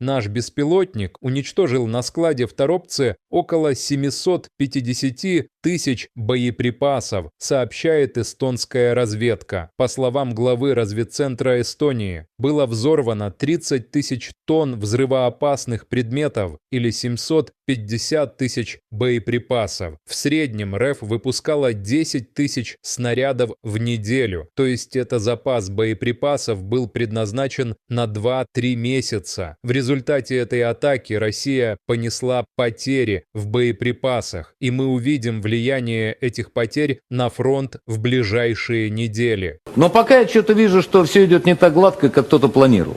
Наш беспилотник уничтожил на складе в Торопце около 750 тысяч боеприпасов, сообщает эстонская разведка. По словам главы разведцентра Эстонии, было взорвано 30 тысяч тонн взрывоопасных предметов или 750 тысяч боеприпасов. В среднем РФ выпускала 10 тысяч снарядов в неделю, то есть это запас боеприпасов был предназначен на 2-3 месяца. В результате этой атаки Россия понесла потери в боеприпасах, и мы увидим влияние этих потерь на фронт в ближайшие недели. Но пока я что-то вижу, что все идет не так гладко, как кто-то планировал.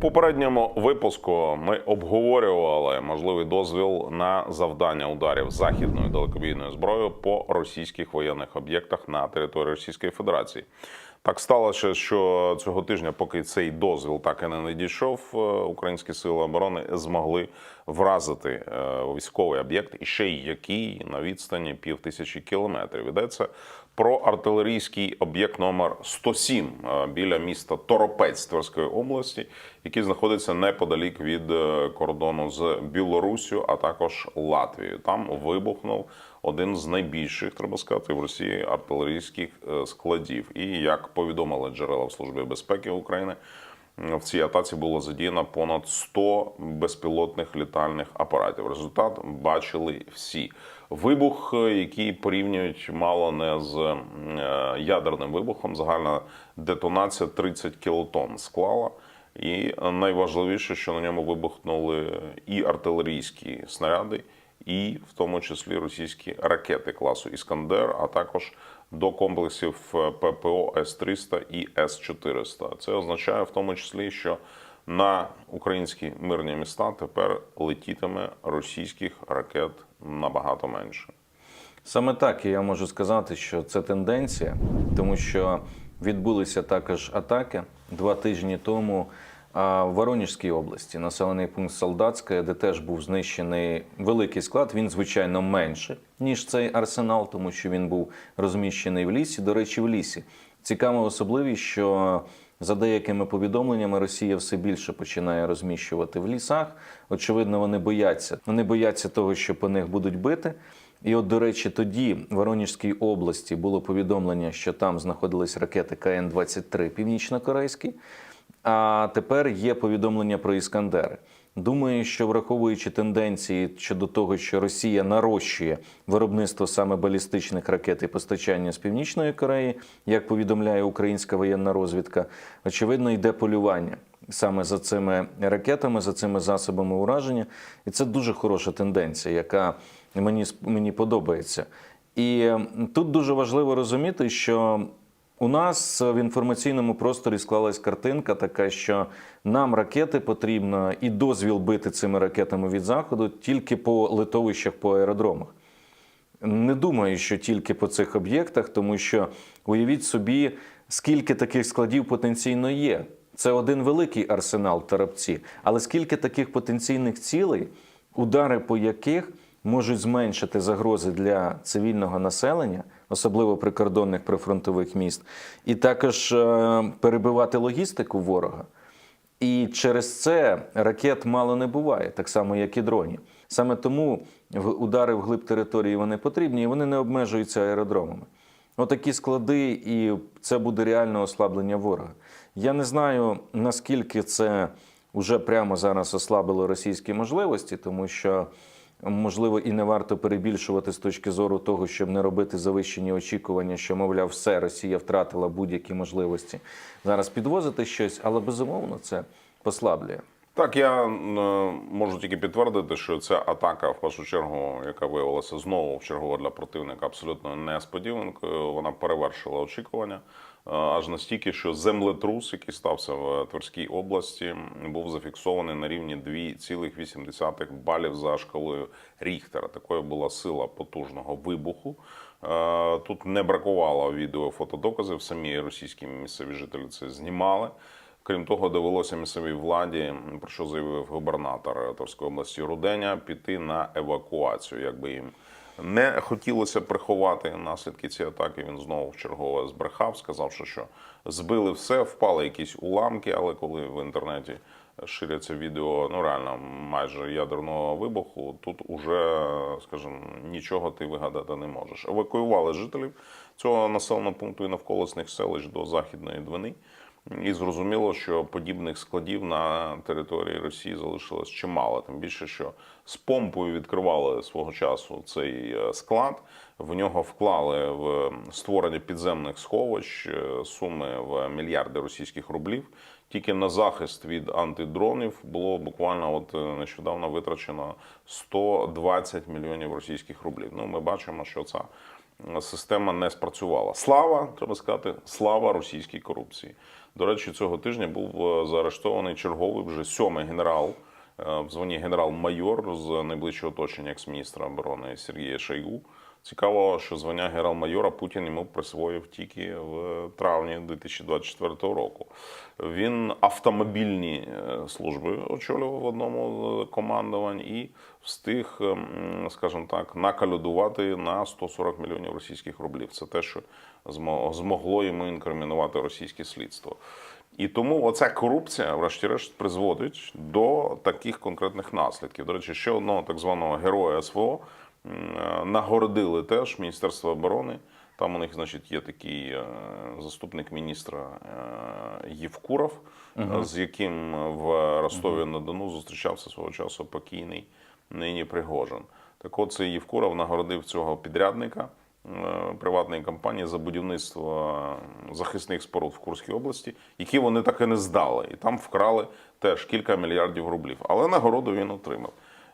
Попередньому випуску ми обговорювали можливий дозвіл на завдання ударів західною далекобійною зброєю по російських воєнних об'єктах на території Російської Федерації. Так сталося, що цього тижня, поки цей дозвіл так і не надійшов, е, українські сили оборони змогли вразити е, військовий об'єкт, і ще й який на відстані пів тисячі кілометрів. Йдеться про артилерійський об'єкт номер 107 е, біля міста Торопець Тверської області, який знаходиться неподалік від е, кордону з Білоруссю, а також Латвією. Там вибухнув один з найбільших, треба сказати, в Росії артилерійських е, складів. І як повідомили джерела в службі безпеки України. В цій атаці було задіяно понад 100 безпілотних літальних апаратів. Результат бачили всі. Вибух, який порівнюють мало не з е, ядерним вибухом, загальна детонація 30 кілотон склала. І найважливіше, що на ньому вибухнули і артилерійські снаряди, і в тому числі російські ракети класу Іскандер, а також до комплексів ППО С-300 і С-400. Це означає в тому числі, що на українські мирні міста тепер летітиме російських ракет набагато менше. Саме так і я можу сказати, що це тенденція, тому що відбулися також атаки два тижні тому а, в Воронежській області, населений пункт Солдатське, де теж був знищений великий склад. Він звичайно менше ніж цей арсенал, тому що він був розміщений в лісі. До речі, в лісі цікава особливість, що за деякими повідомленнями Росія все більше починає розміщувати в лісах. Очевидно, вони бояться. Вони бояться того, що по них будуть бити. І от, до речі, тоді в Воронежській області було повідомлення, що там знаходились ракети КН-23 північно-корейські. А тепер є повідомлення про іскандери. Думаю, що враховуючи тенденції щодо того, що Росія нарощує виробництво саме балістичних ракет і постачання з північної Кореї, як повідомляє українська воєнна розвідка, очевидно, йде полювання саме за цими ракетами, за цими засобами ураження, і це дуже хороша тенденція, яка мені мені подобається. І тут дуже важливо розуміти, що у нас в інформаційному просторі склалась картинка така, що нам ракети потрібно і дозвіл бити цими ракетами від заходу тільки по литовищах, по аеродромах. Не думаю, що тільки по цих об'єктах, тому що уявіть собі, скільки таких складів потенційно є. Це один великий арсенал в Тарапці. Але скільки таких потенційних цілей, удари по яких можуть зменшити загрози для цивільного населення, особливо прикордонних прифронтових міст, і також е, перебивати логістику ворога. І через це ракет мало не буває, так само як і дронів. Саме тому удари в глиб території вони потрібні, і вони не обмежуються аеродромами. Отакі склади, і це буде реальне ослаблення ворога. Я не знаю, наскільки це вже прямо зараз ослабило російські можливості, тому що можливо і не варто перебільшувати з точки зору того, щоб не робити завищені очікування, що мовляв, все Росія втратила будь-які можливості зараз підвозити щось, але безумовно це послаблює. Так, я е, можу тільки підтвердити, що ця атака, в першу чергу, яка виявилася знову в чергово для противника абсолютно несподіванкою, вона перевершила очікування. аж настільки, що землетрус, який стався в Тверській області, був зафіксований на рівні 2,8 балів за шкалою Ріхтера. Такою була сила потужного вибуху. Е, Тут не бракувало відео фотодоказів. Самі російські місцеві жителі це знімали. Крім того, довелося місцевій владі, про що заявив губернатор Торської області Руденя, піти на евакуацію, якби їм не хотілося приховати наслідки цієї атаки. Він знову вчергове збрехав, сказав, що, збили все, впали якісь уламки, але коли в інтернеті ширяться відео, ну реально майже ядерного вибуху, тут уже, скажімо, нічого ти вигадати не можеш. Евакуювали жителів цього населеного пункту і навколишніх селищ до Західної Двини. І зрозуміло, що подібних складів на території Росії залишилось чимало. Тим більше, що з помпою відкривали свого часу цей е, склад. В нього вклали в створення підземних сховищ е, суми в мільярди російських рублів. Тільки на захист від антидронів було буквально от е, нещодавно витрачено 120 мільйонів російських рублів. Ну, ми бачимо, що ця система не спрацювала. Слава, треба сказати, слава російській корупції. До речі, цього тижня був е, заарештований черговий вже сьомий генерал е, в званні генерал-майор з найближчого оточення екс-міністра оборони Сергія Шойгу. Цікаво, що звання генерал-майора Путін йому присвоїв тільки в травні 2024 року. Він автомобільні е, служби очолював в одному командувань і встиг, ем, скажімо так, накалюдувати на 140 мільйонів російських рублів. Це те, що змо- змогло йому інкримінувати російське слідство. І тому оця корупція, врешті-решт, призводить до таких конкретних наслідків. До речі, ще одного так званого героя СВО нагородили теж Міністерство оборони. Там у них, значить, є такий е, заступник міністра е, Євкуров, е, з яким в Ростові на Дону зустрічався свого часу покійний нині Пригожин. Так от цей Євкуров нагородив цього підрядника е, приватної компанії за будівництво е, захисних споруд в Курській області, які вони так і не здали. І там вкрали теж кілька мільярдів рублів. Але нагороду він отримав.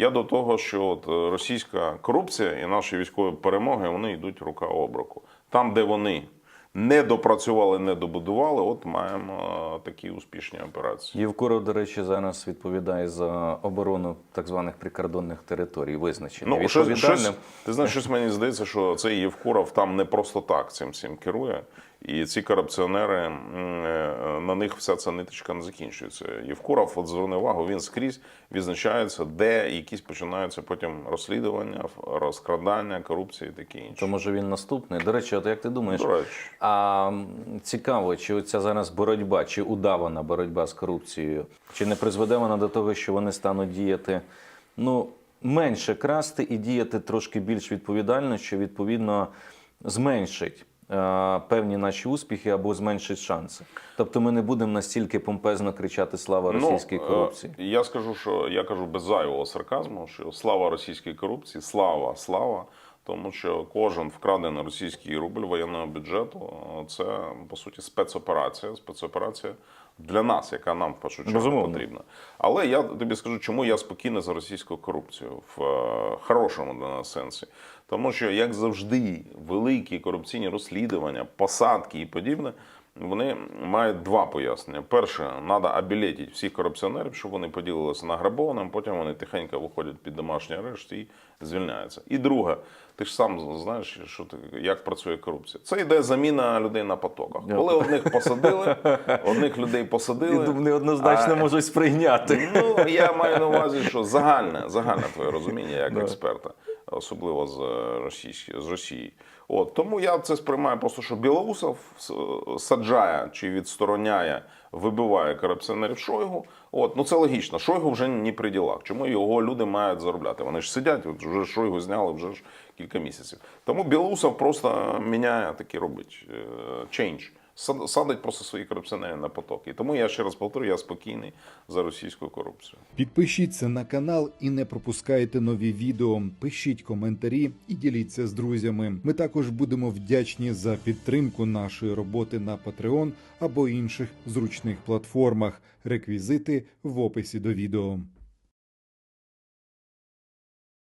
Я до того, що от е, російська корупція і наші військові перемоги вони йдуть рука об руку. Там, де вони не допрацювали, не добудували, от маємо е, такі успішні операції. Євкуров, до речі, зараз відповідає за оборону так званих прикордонних територій, визначений. Ну, щось, Відповідальним. щось, ти знаєш, щось мені здається, що цей Євкуров там не просто так цим всім керує. І ці корупціонери, е, на них вся ця ниточка не закінчується. Євкуров, от зверни увагу, він скрізь відзначається, де якісь починаються потім розслідування, розкрадання, корупції і таке інше. То може він наступний. До речі, от як ти думаєш, До речі. а цікаво, чи оця зараз боротьба, чи удавана боротьба з корупцією, чи не призведе вона до того, що вони стануть діяти ну, менше красти і діяти трошки більш відповідально, що відповідно зменшить певні наші успіхи або зменшить шанси. Тобто ми не будемо настільки помпезно кричати слава російській Ну, е, корупції. Я скажу, що я кажу без зайвого сарказму, що слава російській корупції, слава, слава. Тому що кожен вкрадений російський рубль воєнного бюджету це по суті спецоперація. Спецоперація для нас, яка нам в першу чергу Безумовно. потрібна. Але я тобі скажу, чому я спокійний за російську корупцію в е, хорошому для нас сенсі. Тому що, як завжди, великі корупційні розслідування, посадки і подібне, вони мають два пояснення. Перше, треба обілетити всіх корупціонерів, щоб вони поділилися награбованим, потім вони тихенько виходять під домашній арешт і звільняються. І друге, ти ж сам знаєш, що ти, як працює корупція. Це йде заміна людей на потоках. Коли одних посадили, одних людей посадили. неоднозначно а- можуть сприйняти. Ну, я маю на увазі, що загальне, загальне твоє розуміння як експерта, особливо з е, Росії. З Росії. От, тому я це сприймаю просто, що Білоусов саджає чи відстороняє, вибиває корупціонерів Шойгу. От, ну це логічно. Шойгу вже ні при ділах. Чому його люди мають заробляти? Вони ж сидять, от вже Шойгу зняли вже ж кілька місяців. Тому Білоусов просто міняє такі робить е, change. Сад- Садить просто свої корупціонери на потоки. Тому я ще раз повторю, я спокійний за російську корупцію. Підпишіться на канал і не пропускайте нові відео. Пишіть коментарі і діліться з друзями. Ми також будемо вдячні за підтримку нашої роботи на Patreon або інших зручних платформах. Реквізити в описі до відео.